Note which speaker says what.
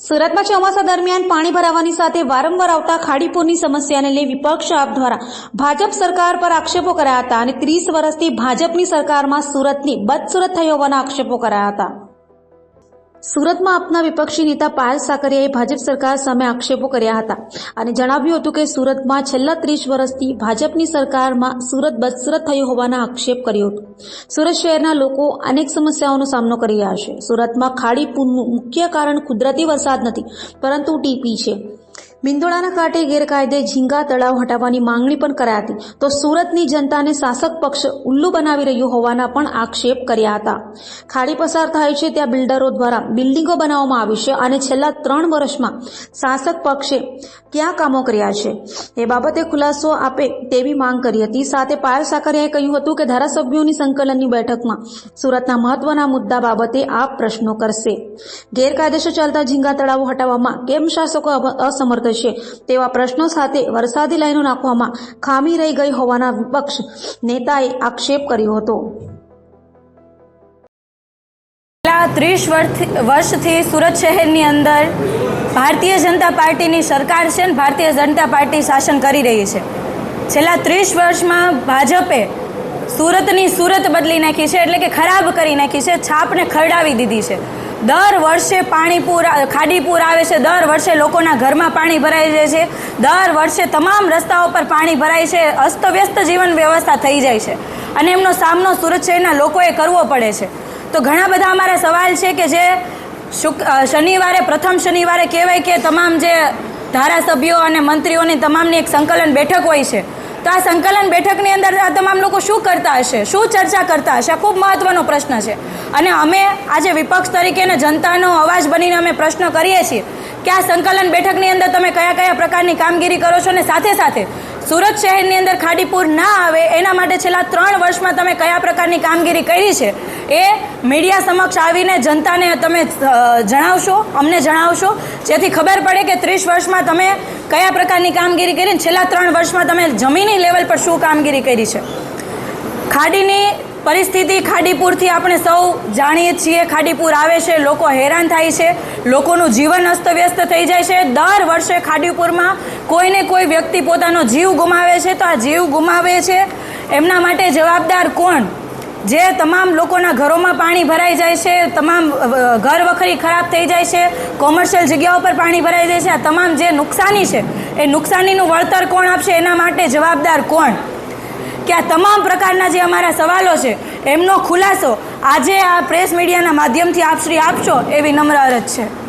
Speaker 1: સુરતમાં ચોમાસા દરમિયાન પાણી ભરાવાની સાથે વારંવાર આવતા ખાડીપુરની સમસ્યાને લઈ વિપક્ષ આપ દ્વારા ભાજપ સરકાર પર આક્ષેપો કર્યા હતા અને ત્રીસ વર્ષથી ભાજપની સરકારમાં સુરતની બદસુરત થઈ હોવાના આક્ષેપો કર્યા હતા. સુરતમાં આપના વિપક્ષી નેતા પાયલ સાકરિયાએ ભાજપ સરકાર સામે આક્ષેપો કર્યા હતા અને જણાવ્યું હતું કે સુરતમાં છેલ્લા ત્રીસ વર્ષથી ભાજપની સરકારમાં સુરત બદસુરત થયું હોવાના આક્ષેપ કર્યો હતો. સુરત શહેરના લોકો અનેક સમસ્યાઓનો સામનો કરી રહ્યા છે. સુરતમાં ખાડી પૂરનું મુખ્ય કારણ કુદરતી વરસાદ નથી, પરંતુ ટીપી છે. બિંદોડાના કાંઠે ગેરકાયદે ઝીંગા તળાવ હટાવવાની માંગણી પણ કરાઈ હતી. તો સુરતની જનતાને શાસક પક્ષ ઉલ્લુ બનાવી રહ્યું હોવાના પણ આક્ષેપ કર્યા હતા. ખાડી પસાર થાય છે ત્યાં બિલ્ડરો દ્વારા બિલ્ડિંગો બનાવવામાં આવી છે અને છેલ્લા ત્રણ વર્ષમાં શાસક પક્ષે ક્યાં કામો કર્યા છે? એ બાબતે ખુલાસો આપે તેવી માંગ કરી હતી. સાથે પાયલ સાકરિયાએ કહ્યું હતું કે ધારાસભ્યોની સંકલનની બેઠકમાં સુરતના મહત્વના મુદ્દા બાબતે આ પ્રશ્નો કરશે. ગેરકાયદેસર ચાલતા ઝીંગા તળાવો હટાવવામાં કેમ શાસકો અસમર્થ છે. તેવા પ્રશ્નો સાથે વરસાદી લાઈનો નાખવામાં ખામી રહી ગઈ હોવાના વિપક્ષ નેતાએ આક્ષેપ કર્યો હતો.
Speaker 2: ત્રીસ વર્ષથી સુરત શહેરની અંદર ભારતીય જનતા પાર્ટીની સરકાર છે ને ભારતીય જનતા પાર્ટી શાસન કરી રહી છે. છેલ્લા ત્રીસ વર્ષમાં ભાજપે સુરતની સુરત બદલી નાખી છે, એટલે કે ખરાબ કરી નાખી છે, છાપને ખરડાવી દીધી છે. દર વર્ષે પાણી પૂર ખાડી પૂર આવે છે, દર વર્ષે લોકોના ઘરમાં પાણી ભરાઈ જાય છે, દર વર્ષે તમામ રસ્તાઓ પર પાણી ભરાય છે, અસ્તવ્યસ્ત જીવન વ્યવસ્થા થઈ જાય છે. અને એમનો સામનો સુરત શહેરના લોકોએ કરવો પડે છે. તો ઘણા બધા અમારા સવાલ છે કે જે શુક શનિવારે, પ્રથમ શનિવારે કહેવાય કે તમામ જે ધારાસભ્યો અને મંત્રીઓની તમામની એક સંકલન બેઠક હોય છે તો આ સંકલન બેઠકની અંદર આ તમામ લોકો શું કરતા હશે? શું ચર્ચા કરતા હશે? આ ખૂબ મહત્વનો પ્રશ્ન છે. અને અમે આજે વિપક્ષ તરીકે અને જનતાનો અવાજ બનીને અમે પ્રશ્ન કરીએ છીએ કે આ સંકલન બેઠકની અંદર તમે કયા કયા પ્રકારની કામગીરી કરો છો અને સાથે સાથે સુરત શહેરની અંદર ખાડીપુર ના આવે, એના માટે છેલ્લા ત્રણ વર્ષમાં તમે કયા પ્રકારની કામગીરી કરી છે? એ મીડિયા સમક્ષ આવીને જનતાને તમે જણાવશો, અમને જણાવશો. જેથી ખબર પડે કે ત્રીસ વર્ષમાં તમે કયા પ્રકારની કામગીરી કરી છેલ્લા ત્રણ વર્ષમાં તમે જમીની લેવલ પર શું કામગીરી કરી છે. ખાડીની પરિસ્થિતિ ખાડીપુરથી આપણે સૌ જાણીએ છીએ, ખાડીપુર આવે છે, લોકો હેરાન થાય છે, લોકોનું જીવન અસ્તવ્યસ્ત થઈ જાય છે. દર વર્ષે ખાડીપુરમાં કોઈને કોઈ વ્યક્તિ પોતાનો જીવ ગુમાવે છે. તો આ જીવ ગુમાવે છે. એમના માટે જવાબદાર કોણ? જે તમામ લોકોના ઘરોમાં પાણી ભરાઈ જાય છે, તમામ ઘર વખરી ખરાબ થઈ જાય છે, કોમર્શિયલ જગ્યાઓ પર પાણી ભરાઈ જાય છે, આ તમામ જે નુકસાની છે, એ નુકસાનીનું વળતર કોણ આપશે, એના માટે જવાબદાર કોણ? કે આ તમામ પ્રકારના જે અમારા સવાલો છે, એમનો ખુલાસો આજે આ પ્રેસ મીડિયાના માધ્યમથી આપ શ્રી આપશો એવી નમ્ર અરજ છે.